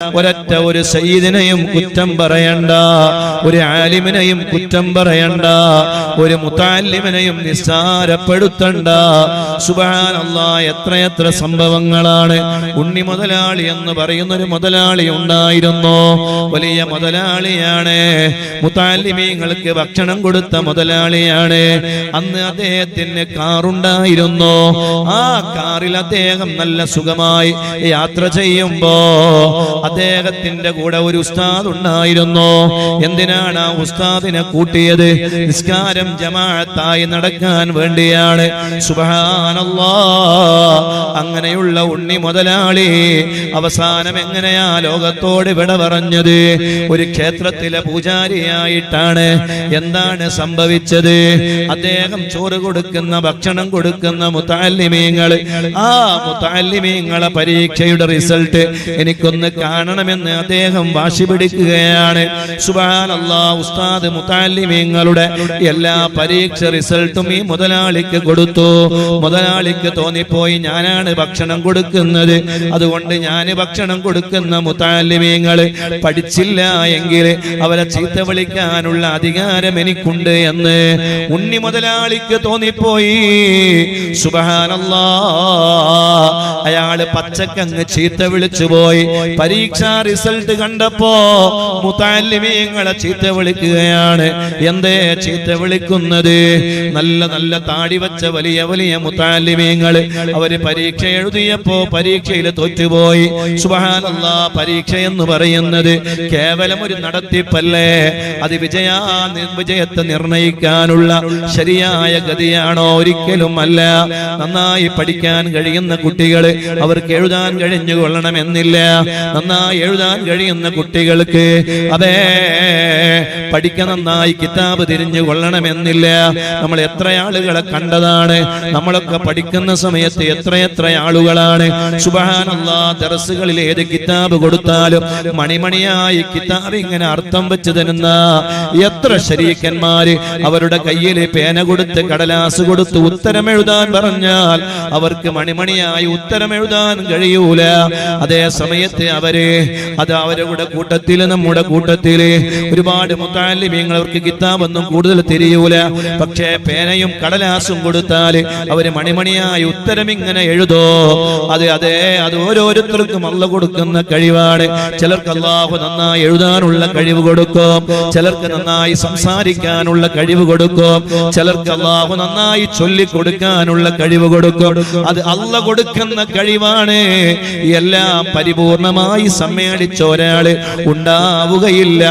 ഒരൊറ്റ ഒരു സയ്യിദിനെയും കുറ്റം പറയണ്ട ഒരു ആലിമിനെയും കുറ്റം പറയണ്ട ഒരു മുത്താലിമിനെയും നിസ്സാരപ്പെടുത്തണ്ട. സുബാനല്ല എത്രയെത്ര സംഭവങ്ങളാണ്. ഉണ്ണി മുതലാളി എന്ന് പറയുന്ന ഒരു മുതലാളി ഉണ്ടായിരുന്നു. വലിയ മുതലാളിയാണ്. മുത്താലിമീങ്ങൾക്ക് ഭക്ഷണം കൊടുത്ത മുതലാളിയാണ്. അന്ന് അദ്ദേഹത്തിന് കാറുണ്ടായിരുന്നു. ആ കാറിൽ അദ്ദേഹം നല്ല സുഖമായി യാത്ര ചെയ്യുമ്പോ അദ്ദേഹത്തിന്റെ കൂടെ ഒരു ഉസ്താദ് ഉണ്ടായിരുന്നു. എന്തിനാണ് ആ ഉസ്താദിനെ കൂട്ടിയത്? നിസ്കാരം ജമാഅത്തായി നടക്കാൻ വേണ്ടിയാണ്. സുബ്ഹാനല്ലാ. അങ്ങനെയുള്ള ഉണ്ണി മുതലാളി അവസാനം എങ്ങനെയാ ലോകത്തോട് വിട പറഞ്ഞത്? ഒരു ക്ഷേത്രത്തിലെ പൂജാരിയായിട്ടാണ് എന്താണ് സംഭവിച്ചത്? അദ്ദേഹം ചോറ് കൊടുക്കുന്ന ഭക്ഷണം കൊടുക്കുന്ന മുത്താലിമീങ്ങൾ ആ മുത്താലിമീങ്ങളെ പരീക്ഷയുടെ റിസൾട്ട് എനിക്കൊന്ന് കാണണമെന്ന് അദ്ദേഹം വാശി പിടിക്കുകയാണ്. ഉസ്താദ് മുത്താലിമീങ്ങളുടെ എല്ലാ പരീക്ഷ റിസൾട്ടും ഈ മുതലാളിക്ക് കൊടുത്തു. മുതലാളിക്ക് തോന്നിപ്പോയി ഞാനാണ് ഭക്ഷണം കൊടുക്കുന്നത്. അതുകൊണ്ട് ഞാൻ ഭക്ഷണം കൊടുക്കുന്ന മുത്താലിമീങ്ങൾ പഠിച്ചില്ല എങ്കിൽ അവരെ ചീത്ത വിളിക്കാനുള്ള അധികാരം എനിക്കുണ്ട് എന്ന് ഉണ്ണി മുതലാളിക്ക് തോന്നിപ്പോയി. സുബാനല്ലാ അയാൾ പച്ചക്കങ്ങ് ചീത്ത വിളിച്ചു പോയി പരീക്ഷാ റിസൾട്ട് കണ്ടപ്പോ മുത്താലിമീങ്ങളെ ചീത്ത വിളിക്കുകയാണ്. എന്തേ ചീത്ത വിളിക്കുന്നത്? നല്ല നല്ല താടി വച്ച വലിയ വലിയ മുത്താലിമീങ്ങൾ അവർ പരീക്ഷ എഴുതിയപ്പോ പരീക്ഷയിൽ തോറ്റുപോയി. സുബഹാനല്ലാ പരീക്ഷ എന്ന് പറയുന്നത് കേവലം ഒരു നടത്തിപ്പല്ലേ? അത് വിജയ വിജയത്തെ നിർണയിക്കാനുള്ള ശരിയായ ഗതിയാണോ? ഒരിക്കലും അല്ല. നന്നായി പഠിക്കാൻ കഴിയുന്ന കുട്ടികൾ അവർക്ക് എഴുതാൻ കഴിഞ്ഞു കൊള്ളണമെന്നില്ല നന്നായി എഴുതാൻ കഴിയുന്ന കുട്ടികൾക്ക് അതെ പഠിക്കാൻ നന്നായി കിതാബ് തിരിഞ്ഞു കൊള്ളണമെന്നില്ല. നമ്മൾ എത്ര ആളുകളെ കണ്ടതാണ്. നമ്മളൊക്കെ പഠിക്കുന്ന സമയത്ത് എത്രയെത്ര ആളുകളാണ്. സുബാനുള്ള ദർസുകളിൽ ഏത് കിതാബ് കൊടുത്താലും മണിമണിയായി കിതാബ് ഇങ്ങനെ അർത്ഥം വെച്ച് തരുന്ന എത്ര ശരീക്കന്മാര് അവരുടെ കയ്യിൽ പേന കൊടുത്ത് കടലാസ് കൊടുത്ത് ഉത്തരം എഴുതാൻ പറഞ്ഞാൽ അവർക്ക് മണിമണിയായി ഉത്തരം എഴുതാൻ കഴിയൂല. അതേ സമയത്ത് അവർ അത് അവരുടെ കൂട്ടത്തിൽ നമ്മുടെ കൂട്ടത്തിൽ ഒരുപാട് മുത്താലിമ്യങ്ങൾ അവർക്ക് കിതാബൊന്നും കൂടുതൽ തിരിയൂല. പക്ഷേ പേനയും കടലാസും കൊടുത്താൽ അവർ മണിമണിയായി ഉത്തരം ഇങ്ങനെ എഴുതോ. അത് അതെ അത് ഓരോരുത്തർക്കും അല്ല കൊടുക്കുന്ന കഴിവാണ്. ചിലർക്ക് അള്ളാഹു നന്നായി എഴുതാനുള്ള കഴിവ് കൊടുക്കും. ചിലർക്ക് നന്നായി സംസാരിക്കാനുള്ള കഴിവ് കൊടുക്കും. ചിലർക്ക് അള്ളാഹു നന്നായി ചൊല്ലിക്കൊടുക്കാനുള്ള കഴിവ് കൊടുക്കും. അത് അല്ല കൊടുക്കുന്ന കഴിവാണ്. എല്ലാം പരിപൂർണമായി സമ്മേളിച്ച ഒരാൾ ഉണ്ടാവുകയില്ല.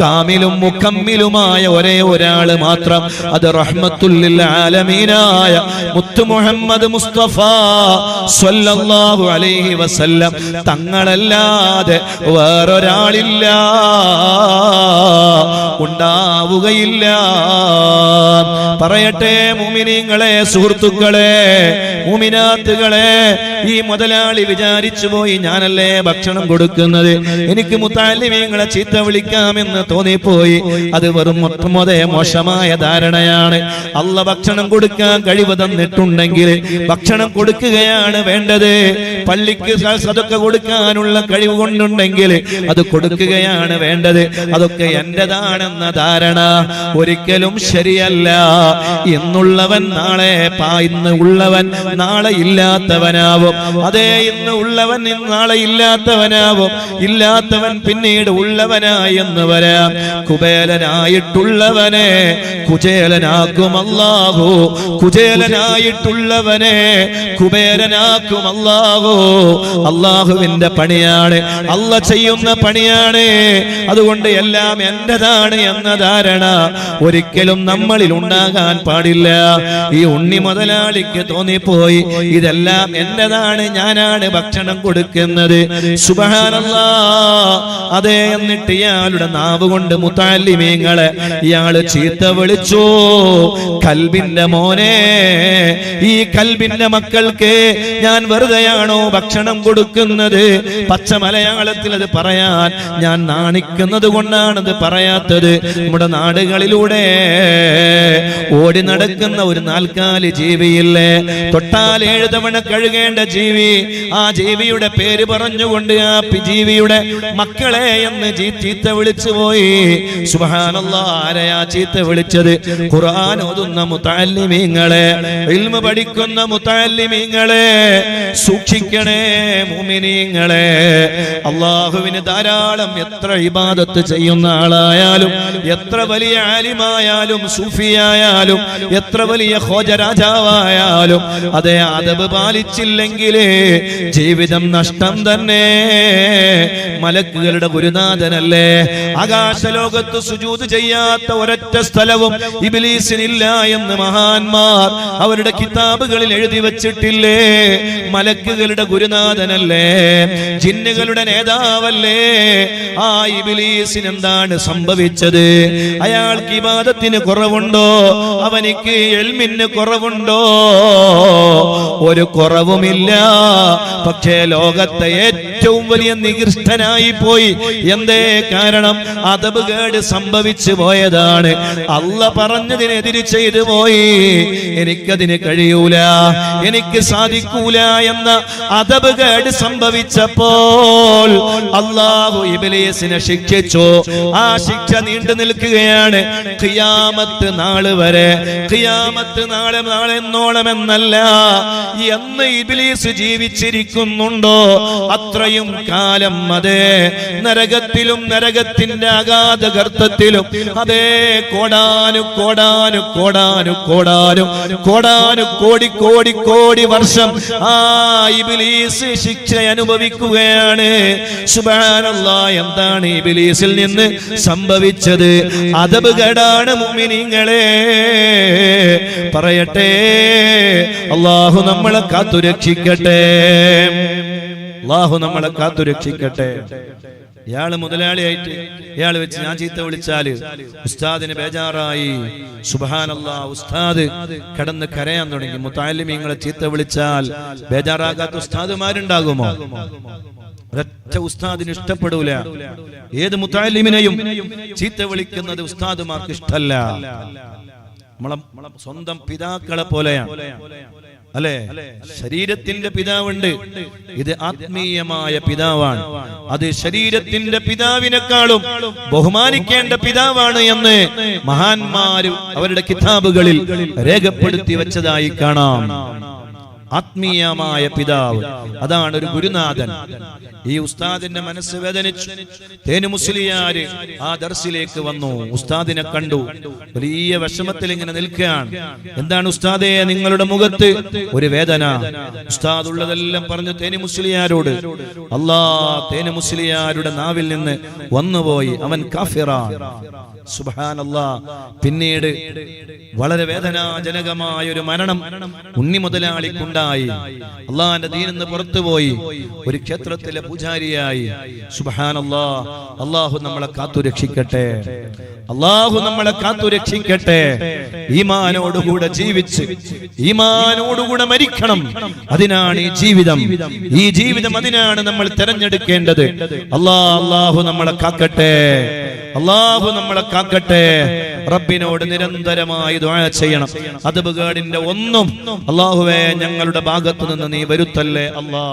കാമിലും മുക്കമ്മിലുമായ ഒരേ ഒരാൾ മാത്രം അത് റഹ്മത്തുല്ലിൽ ആലമീനായ മുത്തു മുഹമ്മദ് മുസ്തഫ സ്വല്ലല്ലാഹു അലൈഹി വസല്ലം തങ്ങളല്ലാതെ വേറൊരാളില്ല. ഉണ്ടാവുകയില്ല. പറയട്ടെ മുമിനിങ്ങളെ സുഹൃത്തുക്കളെ മുമിനാത്തുകളെ. ഈ മുതലാളി വിചാരിച്ചു പോയി ഞാനല്ലേ ഭക്ഷണം കൊടുക്കുന്നത്? എനിക്ക് മുത്താലിമീങ്ങളെ ചീത്ത വിളിക്കാമെന്ന് തോന്നിപ്പോയി. അത് വെറും മൊത്തമൊതേ മോശമായ ധാരണയാണ്. അല്ല ഭക്ഷണം കൊടുക്കാൻ കഴിവ് തന്നിട്ടുണ്ടെങ്കിൽ ഭക്ഷണം കൊടുക്കുകയാണ് വേണ്ടത്. പള്ളിക്ക് അതൊക്കെ കൊടുക്കാനുള്ള കഴിവ് കൊണ്ടുണ്ടെങ്കിൽ അത് കൊടുക്കുകയാണ് വേണ്ടത്. അതൊക്കെ എന്റേതാണെന്ന ധാരണ. ഒരിക്കലും ശരിയല്ല. ഇന്നുള്ളവൻ നാളെ ഇന്ന് ഉള്ളവൻ നാളെ ഇല്ലാത്തവനാവും. അതേ ഇന്ന് ഉള്ളവൻ നാളെ ഇല്ലാത്തവനാവും. ഇല്ലാത്തവൻ പിന്നീട് ഉള്ളവനായി എന്ന് വരാം. കുബേലനായിട്ടുള്ളവനെ കുചേലനാക്കും അല്ലാഹു. കുചേലനായിട്ടുള്ളവനെ കുബേരനാക്കും അല്ലാഹു. അള്ളാഹുവിന്റെ പണിയാണ്. അല്ല ചെയ്യുന്ന പണിയാണ്. അതുകൊണ്ട് എല്ലാം എന്റേതാണ് എന്ന ധാരണ ഒരിക്കലും നമ്മളിൽ ഉണ്ടാകാൻ പാടില്ല. ഈ ഉണ്ണി മുതലാളിക്ക് തോന്നിപ്പോയി. ഇതെല്ലാം എന്റേതാണ് ഞാനാണ് ഭക്ഷണം കൊടുക്കുന്നത്. അതെ എന്നിട്ട് ഇയാളുടെ നാവ് കൊണ്ട് മുത്താലിമീങ്ങളെ ഇയാൾ ചീത്ത വിളിച്ചു? കൽബിന്റെ മോനെ ഈ കൽബിന്റെ മക്കൾക്ക് ഞാൻ വെറുതെയാണോ ഭക്ഷണം കൊടുക്കുന്നത്? പച്ച മലയാളത്തിൽ അത് പറയാൻ ഞാൻ നാണിക്കുന്നത് കൊണ്ടാണത് പറയാത്തത്. നമ്മുടെ നാടുകളിലൂടെ ഓടി നടക്കുന്ന ഒരു നാൽക്കാൽ ജീവിയില്ലേ? തൊട്ടാൽ ഏഴ് തവണ കഴുകേണ്ട ജീവി ആ ജീവിയുടെ പേര് പറഞ്ഞുകൊണ്ട് ആ ജീവിയുടെ മക്കളെ എന്ന് ചീത്ത വിളിച്ചു പോയി. ആരെയാ ചീത്ത വിളിച്ചത്? ഖുർആൻ ഓതുന്ന മുത്താലിമീങ്ങളെ പഠിക്കുന്ന മുത്താലിമീങ്ങളെ സൂക്ഷിക്കണേ മുമിനീങ്ങളെ അള്ളാഹുവിന് ധാരാളം എത്ര ഇബാദത്ത് ചെയ്യുന്ന ആളായാലും എത്ര വലിയ ആലിമായാലും സൂഫിയായാലും എത്ര വലിയ ഹോജരാജാവായാലും അതേ അതബ് പാലിച്ചില്ലെങ്കിലേ ജീവിതം നഷ്ടം തന്നെ. മലക്കുകളുടെ ഗുരുനാഥനല്ലേ? ആകാശലോകത്ത് സുജൂത് ചെയ്യാത്ത ഒരൊറ്റ സ്ഥലവും ഇബിലീസിനില്ല എന്ന് മഹാന്മാർ അവരുടെ കിതാബുകളിൽ എഴുതി വച്ചിട്ടില്ലേ? മലക്കുകളുടെ ഗുരുനാഥനല്ലേ? ജിന്നുകളുടെ നേതാവല്ലേ? ആ ഇബിലീസിന് എന്താണ് സംഭവിച്ചത്? അയാൾക്ക് ഇബാദത്തിന് കുറവുണ്ടോ? അവനിക്ക് എൽമിന് കുറവുണ്ടോ? ഒരു കുറവുമില്ല. പക്ഷേ ലോകത്തെ ഏറ്റവും വലിയ നികൃഷ്ടനായി പോയി. എന്തേ കാരണം? അതബ് കേട് സംഭവിച്ചു പോയതാണ്. അല്ല പറഞ്ഞതിനെതിരി ചെയ്തു പോയി. എനിക്കതിന് കഴിയൂല. എനിക്ക് സാധിക്കൂല എന്ന അതബ് കേട് സംഭവിച്ചപ്പോൾ അള്ളാഹു ഇബിലേസിനെ ശിക്ഷിച്ചു. ആ ശിക്ഷ നീണ്ടു നിൽക്കുകയാണ്. ഖിയാമത്ത് നാൾ വരെ. ഖിയാമത്ത് നാളെ നാളെ എന്നോണമെന്നല്ല എന്ന് ഇബിലീസ് ജീവിച്ചിരിക്കുന്നുണ്ടോ? അത്രയും കാലം അതേ നരകത്തിലും നരകത്തിന്റെ അഗാധ ഗർത്തത്തിലും അതേ കോടാനു കോടാനു കോടാനു കോടാനു കോടാനു കോടി കോടി കോടി വർഷം ആ ഇബിലീസ് ശിക്ഷ അനുഭവിക്കുകയാണ്. സുബാനല്ലാ എന്താണ് ഇബിലീസിൽ നിന്ന് സംഭവിച്ചത്? അതബ് കേടാണ് പറയട്ടെ അള്ളാഹു നമ്മളെ കാത്തുരക്ഷിക്കട്ടെ. അള്ളാഹു നമ്മളെ കാത്തു രക്ഷിക്കട്ടെ ഇയാൾ മുതലാളിയായിട്ട് ഇയാൾ വെച്ച് ഞാൻ ചീത്ത വിളിച്ചാൽ ഉസ്താദിന് ബേജാറായി. സുബാനല്ലാ ഉസ്താദ് കടന്ന് കരയാൻ തുടങ്ങി. മുത്താലിമീങ്ങളെ ചീത്ത വിളിച്ചാൽ ബേജാറാകാത്ത ഉസ്താദുമാരുണ്ടാകുമോ? ഒരൊറ്റ ഉസ്താദിന് ഇഷ്ടപ്പെടൂല. ഏത് മുത്താലിമിനെയും ചീത്ത വിളിക്കുന്നത് ഉസ്താദുമാർക്ക് ഇഷ്ടല്ല. നമ്മളെ സ്വന്തം പിതാക്കളെ പോലെയാണ്. അല്ലെ? ശരീരത്തിന്റെ പിതാവുണ്ട്. ഇത് ആത്മീയമായ പിതാവാണ്. അത് ശരീരത്തിന്റെ പിതാവിനേക്കാളും ബഹുമാനിക്കേണ്ട പിതാവാണ് എന്ന് മഹാന്മാരും അവരുടെ കിതാബുകളിൽ രേഖപ്പെടുത്തി വെച്ചതായി കാണാം. ആത്മീയമായ പിതാവ്. അതാണ് ഒരു ഗുരുനാഥൻ. ഈ ഉസ്താദിന്റെ മനസ്സ് വേദനിച്ചു. തേനു മുസ്ലിയാര് ആ ദർസിലേക്ക് വന്നു. ഉസ്താദിനെ കണ്ടു. വലിയ വിഷമത്തിൽ ഇങ്ങനെ നിൽക്കുകയാണ്. എന്താണ് ഉസ്താദെ നിങ്ങളുടെ മുഖത്ത് ഒരു വേദന? ഉസ്താദ് ഉള്ളതെല്ലാം പറഞ്ഞു തേനു മുസ്ലിയാരോട്. അല്ലാ തേനു മുസ്ലിയാരുടെ നാവിൽ നിന്ന് വന്നുപോയി. അവൻ കാഫിറാണ്. സുബാനല്ലാ പിന്നീട് വളരെ വേദനാജനകമായ ഒരു മരണം ഉണ്ണി മുതലാളിക്കുണ്ടായി. അള്ളാന്റെ ദീനിന്ന് പുറത്തുപോയി ഒരു ക്ഷേത്രത്തിലെ പൂജാരിയായി. സുബാനല്ലാ അള്ളാഹു നമ്മളെ കാത്തു രക്ഷിക്കട്ടെ. അള്ളാഹു നമ്മളെ കാത്തു രക്ഷിക്കട്ടെ. ഈമാനോടുകൂടെ ജീവിച്ച് ഈമാനോടുകൂടെ മരിക്കണം. അതിനാണ് ഈ ജീവിതം. ഈ ജീവിതം അതിനാണ് നമ്മൾ തെരഞ്ഞെടുക്കേണ്ടത്. അല്ലാ അള്ളാഹു നമ്മളെ കാക്കട്ടെ. അള്ളാഹു നമ്മളെ കാക്കട്ടെ. റബ്ബിനോട് നിരന്തരമായി ദുആ ചെയ്യണം. അത് ഒന്നും അള്ളാഹുവേ ഞങ്ങളുടെ ഭാഗത്തു നിന്ന് നീ വരുത്തല്ലേ? അല്ലാ